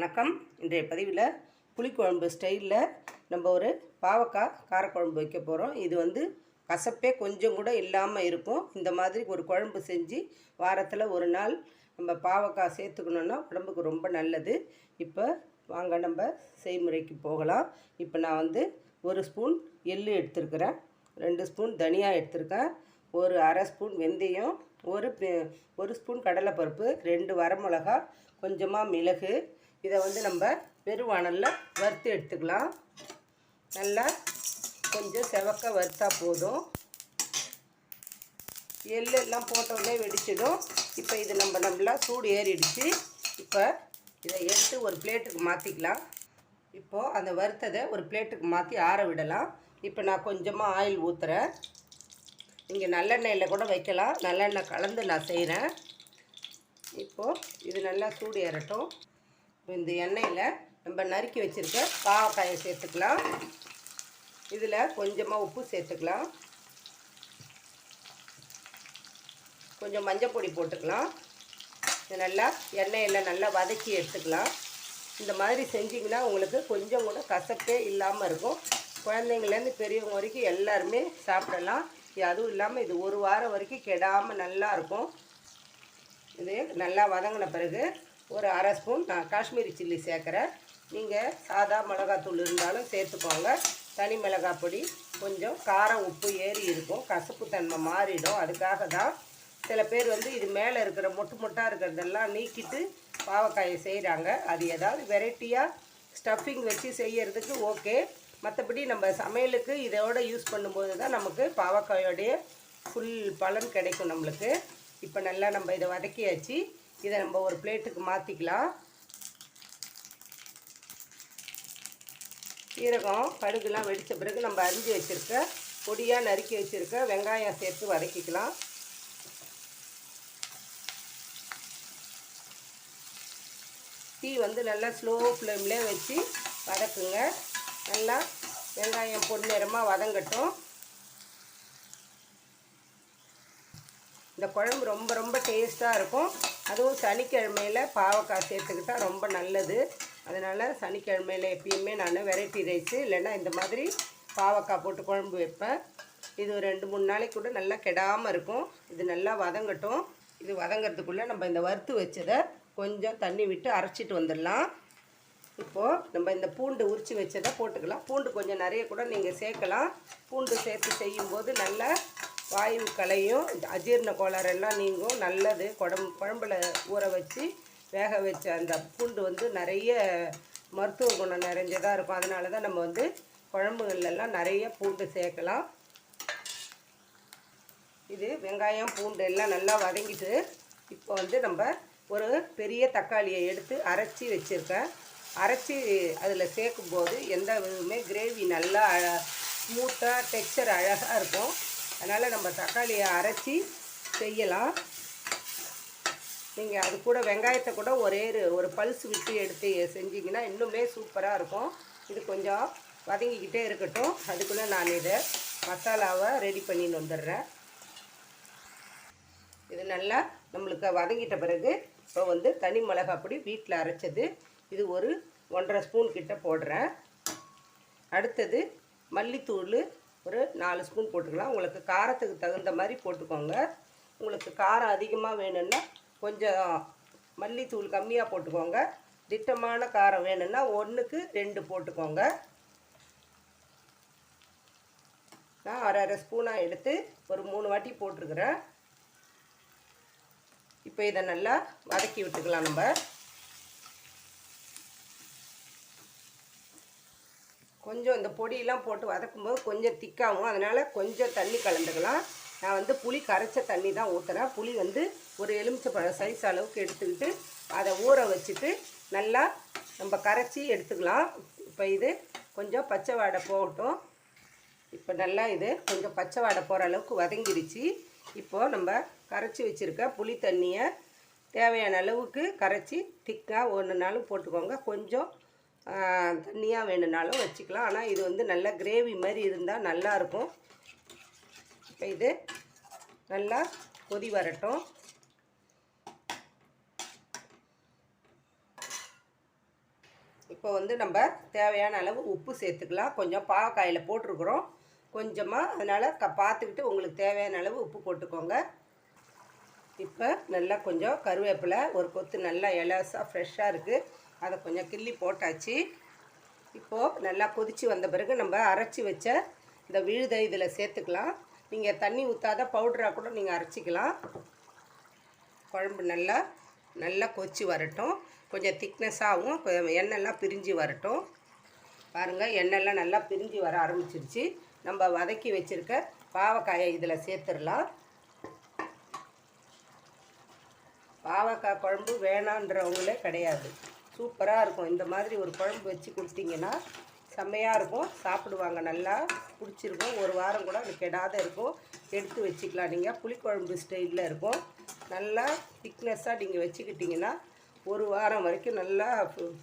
வணக்கம். இன்றைய பதிவில் புளிக்குழம்பு ஸ்டைலில் நம்ம ஒரு பாவக்காய் காரக்குழம்பு வைக்க போகிறோம் இது வந்து கசப்பே கொஞ்சம் கூட இல்லாமல் இருக்கும். இந்த மாதிரி ஒரு குழம்பு செஞ்சு வாரத்தில் ஒரு நாள் நம்ம பாவக்காய் சேர்த்துக்கணுன்னா உடம்புக்கு ரொம்ப நல்லது. இப்போ வாங்க நம்ம செய்முறைக்கு போகலாம். இப்போ நான் வந்து ஒரு ஸ்பூன் எள்ளு எடுத்திருக்கிறேன். ரெண்டு ஸ்பூன் தனியா எடுத்திருக்கேன். ஒரு அரை ஸ்பூன் வெந்தயம் ஒரு ஒரு ஸ்பூன் கடலைப்பருப்பு ரெண்டு வரமிளகா கொஞ்சமாக மிளகு இதை வந்து நம்ம பெருவானலில் வறுத்து எடுத்துக்கலாம். நல்லா கொஞ்சம் செவக்க வறுத்தா போதும். எள்ளு எல்லாம் போட்ட வெடிச்சிடும். இப்போ இது நம்ம நல்லா சூடு ஏறிடுச்சு. இப்போ இதை எடுத்து ஒரு பிளேட்டுக்கு மாற்றிக்கலாம் இப்போது அந்த வறுத்ததை ஒரு பிளேட்டுக்கு மாற்றி ஆற விடலாம். இப்போ நான் கொஞ்சமாக ஆயில் ஊற்றுறேன் நீங்கள் நல்லெண்ணெயில் கூட வைக்கலாம். நல்லெண்ணெய் கலந்து நான் செய்கிறேன் இப்போது இது நல்லா சூடு ஏறட்டும். இப்போ இந்த எண்ணெயில் நம்ம நறுக்கி வச்சுருக்க பாவக்காயை சேர்த்துக்கலாம். இதில் கொஞ்சமாக உப்பு சேர்த்துக்கலாம். கொஞ்சம் மஞ்சள் பொடி போட்டுக்கலாம். இது நல்லா எண்ணெயில் நல்லா வதக்கி எடுத்துக்கலாம். இந்த மாதிரி செஞ்சிங்கன்னா உங்களுக்கு கொஞ்சம் கூட கசப்பே இல்லாமல் இருக்கும். குழந்தைங்கள்லேருந்து பெரியவங்க வரைக்கும் எல்லாருமே சாப்பிடலாம். அதுவும் இல்லாமல் இது ஒரு வாரம் வரைக்கும் கெடாமல் நல்லாயிருக்கும் இது நல்லா வதங்கின பிறகு ஒரு அரை ஸ்பூன் நான் காஷ்மீரி சில்லி சேர்க்குறேன். நீங்கள் சாதா மிளகாத்தூள் இருந்தாலும் சேர்த்துக்கோங்க. தனி மிளகாய் பொடி கொஞ்சம் காரம் உப்பு ஏறி இருக்கும். கசப்பு தன்மை மாறிடும். அதுக்காக தான் சில பேர் வந்து இது மேலே இருக்கிற மொட்டு மொட்டாக இருக்கிறதெல்லாம் நீக்கிட்டு பாவக்காயை செய்கிறாங்க அது ஏதாவது வெரைட்டியாக ஸ்டஃபிங் வச்சு செய்யறதுக்கு ஓகே. மற்றபடி நம்ம சமையலுக்கு இதோட யூஸ் பண்ணும்போது தான் நமக்கு பாவக்காயோடைய ஃபுல் பலன் கிடைக்கும் நம்மளுக்கு. இப்போ நல்லா நம்ம இதை வதக்கியாச்சு. இதை நம்ம ஒரு பிளேட்டுக்கு மாற்றிக்கலாம் சீரகம் கடுகுலாம் வெடித்த பிறகு நம்ம அரிஞ்சு வச்சுருக்க பொடியாக நறுக்கி வச்சுருக்க வெங்காயம் சேர்த்து வதக்கிக்கலாம். டீ வந்து நல்லா ஸ்லோ ஃப்ளேம்லேயே வச்சு வதக்குங்க. நல்லா வெங்காயம் பொன்னிறமாக வதங்கட்டும். இந்த குழம்பு ரொம்ப ரொம்ப டேஸ்ட்டாக இருக்கும். அதுவும் சனிக்கிழமையில் பாவக்காய் சேர்த்துக்கிட்டா ரொம்ப நல்லது. அதனால் சனிக்கிழமையில் எப்பயுமே நான் வெரைட்டி ரைஸு இல்லைன்னா இந்த மாதிரி பாவக்காய் போட்டு குழம்பு வைப்பேன். இது ஒரு ரெண்டு மூணு நாளைக்கு கூட நல்லா கெடாமல் இருக்கும். இது நல்லா வதங்கட்டும். இது வதங்கிறதுக்குள்ளே நம்ம இந்த வறுத்து வச்சதை கொஞ்சம் தண்ணி விட்டு அரைச்சிட்டு வந்துடலாம். இப்போது நம்ம இந்த பூண்டு உரித்து வச்சதை போட்டுக்கலாம். பூண்டு கொஞ்சம் நிறைய கூட நீங்கள் சேர்க்கலாம். பூண்டு சேர்த்து செய்யும்போது நல்லா வாயு கலையும் அஜீர்ண கோளாறெல்லாம் நீங்கும். நல்லது. குடம் குழம்புல ஊற வச்சு வேக வச்ச அந்த பூண்டு வந்து நிறைய மருத்துவ குணம் நிறைஞ்சதாக இருக்கும். அதனால தான் நம்ம வந்து குழம்புகள்லாம் நிறைய பூண்டு சேர்க்கலாம். இது வெங்காயம் பூண்டு எல்லாம் நல்லா வதங்கிட்டு இப்போ வந்து நம்ம ஒரு பெரிய தக்காளியை எடுத்து அரைச்சி வச்சுருக்கேன். அரைச்சி அதில் சேர்க்கும்போது எந்த இதுவுமே கிரேவி நல்லா ஸ்மூத்தாக டெக்ஸ்சர் அழகாக இருக்கும். அதனால் நம்ம தக்காளியை அரைச்சி செய்யலாம். நீங்கள் அது கூட வெங்காயத்தை கூட ஒரே ஒரு- ஒரு பல்ஸ் விட்டு எடுத்து செஞ்சிங்கன்னா இன்னுமே சூப்பராக இருக்கும். இது கொஞ்சம் வதங்கிக்கிட்டே இருக்கட்டும். அதுக்குள்ளே நான் இதை மசாலாவை ரெடி பண்ணின்னு வந்துடுறேன். இது நல்லா நம்மளுக்கு வதங்கிட்ட பிறகு இப்போ வந்து தனி மிளகாய் பொடி வீட்டில் அரைச்சது. இது ஒரு ஒன்றரை ஸ்பூன் கிட்ட போடுறேன். அடுத்தது மல்லித்தூள் ஒரு நாலு ஸ்பூன் போட்டுக்கலாம். உங்களுக்கு காரத்துக்கு தகுந்த மாதிரி போட்டுக்கோங்க. உங்களுக்கு காரம் அதிகமாக வேணும்னா கொஞ்சம் மல்லித்தூள் கம்மியாக போட்டுக்கோங்க. திட்டமான காரம் வேணும்னா ஒன்றுக்கு ரெண்டு போட்டுக்கோங்க. நான் அரை அரை ஸ்பூனாக எடுத்து ஒரு மூணு வாட்டி போட்டிருக்கிறேன். இப்போ இதை நல்லா வதக்கி விட்டுக்கலாம் நம்ம. கொஞ்சம் இந்த பொடியெல்லாம் போட்டு வதக்கும்போது கொஞ்சம் திக்காகும் அதனால் கொஞ்சம் தண்ணி கலந்துக்கலாம். நான் வந்து புளி கரைச்ச தண்ணி தான் ஊற்றுறேன் புளி வந்து ஒரு எலுமிச்சப்பழம் சைஸ் அளவுக்கு எடுத்துக்கிட்டு அதை ஊற வச்சுட்டு நல்லா நம்ம கரைச்சி எடுத்துக்கலாம். இப்போ இது கொஞ்சம் பச்சை வாடை போகட்டும். இப்போ நல்லா இது கொஞ்சம் பச்சை வாடை போகிற அளவுக்கு வதங்கிடுச்சு இப்போது நம்ம கரைச்சி வச்சுருக்க புளி தண்ணியை தேவையான அளவுக்கு கரைச்சி திக்காக ஒன்று நாளும் போட்டுக்கோங்க. கொஞ்சம் தண்ணியாக வேணும்னாலும் வச்சுக்கலாம். ஆனால் இது வந்து நல்லா கிரேவி மாதிரி இருந்தால் நல்லாயிருக்கும் இப்போ இது நல்லா கொதி வரட்டும். இப்போ வந்து நம்ம தேவையான அளவு உப்பு சேர்த்துக்கலாம். கொஞ்சம் பாவக்காயில் போட்டிருக்குறோம். கொஞ்சமாக அதனால் க பார்த்துக்கிட்டு உங்களுக்கு தேவையான அளவு உப்பு போட்டுக்கோங்க. இப்போ நல்லா கொஞ்சம் கருவேப்பிலை ஒரு கொத்து நல்லா இலசாக ஃப்ரெஷ்ஷாக இருக்குது அதை கொஞ்சம் கிள்ளி போட்டாச்சு. இப்போது நல்லா கொதித்து வந்த பிறகு நம்ம அரைச்சி வச்ச இந்த விழுதை இதில் சேர்த்துக்கலாம். நீங்கள் தண்ணி ஊற்றாத பவுடராக கூட நீங்கள் அரைச்சிக்கலாம். குழம்பு நல்லா நல்லா கொச்சி வரட்டும். கொஞ்சம் திக்னஸ்ஸாகவும் எண்ணெய்லாம் பிரிஞ்சு வரட்டும். பாருங்கள் எண்ணெய்லாம் நல்லா பிரிஞ்சு வர ஆரம்பிச்சிருச்சு. நம்ம வதக்கி வச்சுருக்க பாவக்காயை இதில் சேர்த்துடலாம். பாவக்காய் குழம்பு வேணான்றவங்களே கிடையாது. சூப்பராக இருக்கும். இந்த மாதிரி ஒரு குழம்பு வச்சு கொடுத்தீங்கன்னா செம்மையாக இருக்கும். சாப்பிடுவாங்க நல்லா. பிடிச்சிருக்கும். ஒரு வாரம் கூட அது கெடாத இருக்கும். எடுத்து வச்சுக்கலாம். நீங்கள் புளிக்குழம்பு ஸ்டைலில் இருக்கும். நல்லா திக்னஸ்ஸாக நீங்கள் வச்சுக்கிட்டிங்கன்னா ஒரு வாரம் வரைக்கும் நல்லா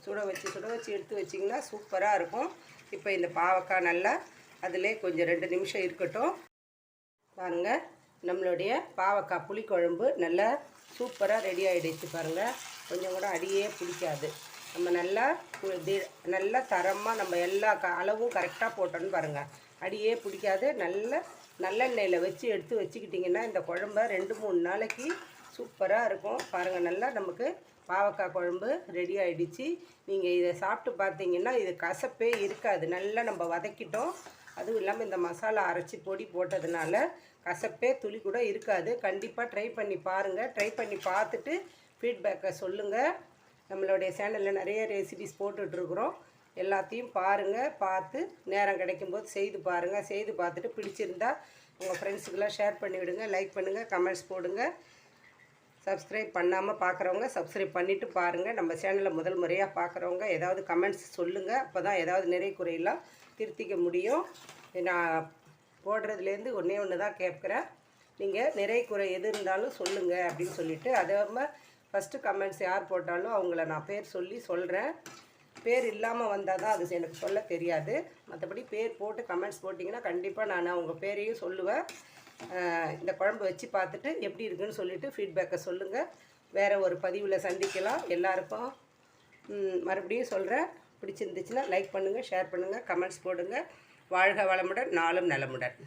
சுட வச்சு சுட வச்சு எடுத்து வச்சிங்கன்னா சூப்பராக இருக்கும். இப்போ இந்த பாவக்காய் நல்லா அதிலே கொஞ்சம் ரெண்டு நிமிஷம் இருக்கட்டும். பாருங்கள் நம்மளுடைய பாவக்காய் புளிக்குழம்பு நல்லா சூப்பராக ரெடி ஆகிடுச்சு பாருங்கள் கொஞ்சம் கூட அடியே பிடிக்காது. நம்ம நல்லா நல்லா தரமாக நம்ம எல்லா க அளவும் கரெக்டாக போட்டோன்னு பாருங்கள் அடியே பிடிக்காது. நல்ல நல்லெண்ணெயில் வச்சு எடுத்து வச்சுக்கிட்டிங்கன்னா இந்த குழம்ப ரெண்டு மூணு நாளைக்கு சூப்பராக இருக்கும். பாருங்கள் நல்லா நமக்கு பாவக்காய் குழம்பு ரெடி ஆகிடுச்சு நீங்கள் இதை சாப்பிட்டு பார்த்தீங்கன்னா இது கசப்பே இருக்காது. நல்லா நம்ம வதக்கிட்டோம். அதுவும் இல்லாமல் இந்த மசாலா அரைச்சி பொடி போட்டதுனால கசப்பே துளி கூட இருக்காது. கண்டிப்பாக ட்ரை பண்ணி பாருங்கள் ட்ரை பண்ணி பார்த்துட்டு ஃபீட்பேக்கை சொல்லுங்கள் நம்மளுடைய சேனலில் நிறைய ரெசிபிஸ் போட்டுட்ருக்குறோம். எல்லாத்தையும் பாருங்கள் பார்த்து நேரம் கிடைக்கும்போது செய்து பாருங்கள் செய்து பார்த்துட்டு பிடிச்சிருந்தா உங்கள் ஃப்ரெண்ட்ஸுக்கெல்லாம் ஷேர் பண்ணிவிடுங்க. லைக் பண்ணுங்கள் கமெண்ட்ஸ் போடுங்க. சப்ஸ்கிரைப் பண்ணாமல் பார்க்குறவங்க சப்ஸ்கிரைப் பண்ணிவிட்டு பாருங்கள் நம்ம சேனலில் முதல் முறையாக பார்க்குறவங்க ஏதாவது கமெண்ட்ஸ் சொல்லுங்கள் அப்போ தான் ஏதாவது நிறை குறையெல்லாம் திருத்திக்க முடியும். நான் போடுறதுலேருந்து ஒன்றே ஒன்று தான் கேட்குறேன். நீங்கள் நிறை குறை எது இருந்தாலும் சொல்லுங்கள் அப்படின்னு சொல்லிவிட்டு அதே மாதிரி ஃபஸ்ட்டு கமெண்ட்ஸ் யார் போட்டாலும் அவங்கள நான் பேர் சொல்லி சொல்கிறேன் பேர் இல்லாமல் வந்தால் தான் அது எனக்கு சொல்ல தெரியாது. மற்றபடி பேர் போட்டு கமெண்ட்ஸ் போட்டிங்கன்னா கண்டிப்பாக நான் அவங்க பேரையும் சொல்லுவேன். இந்த குழம்பு வச்சு பார்த்துட்டு எப்படி இருக்குன்னு சொல்லிட்டு ஃபீட்பேக்கை சொல்லுங்கள் வேறு ஒரு பதிவில் சந்திக்கலாம். எல்லாருக்கும் மறுபடியும் சொல்கிறேன் பிடிச்சிருந்துச்சுன்னா லைக் பண்ணுங்கள் ஷேர் பண்ணுங்கள் கமெண்ட்ஸ் போடுங்கள் வாழ்க வளமுடன் நாளும் நலமுடன்.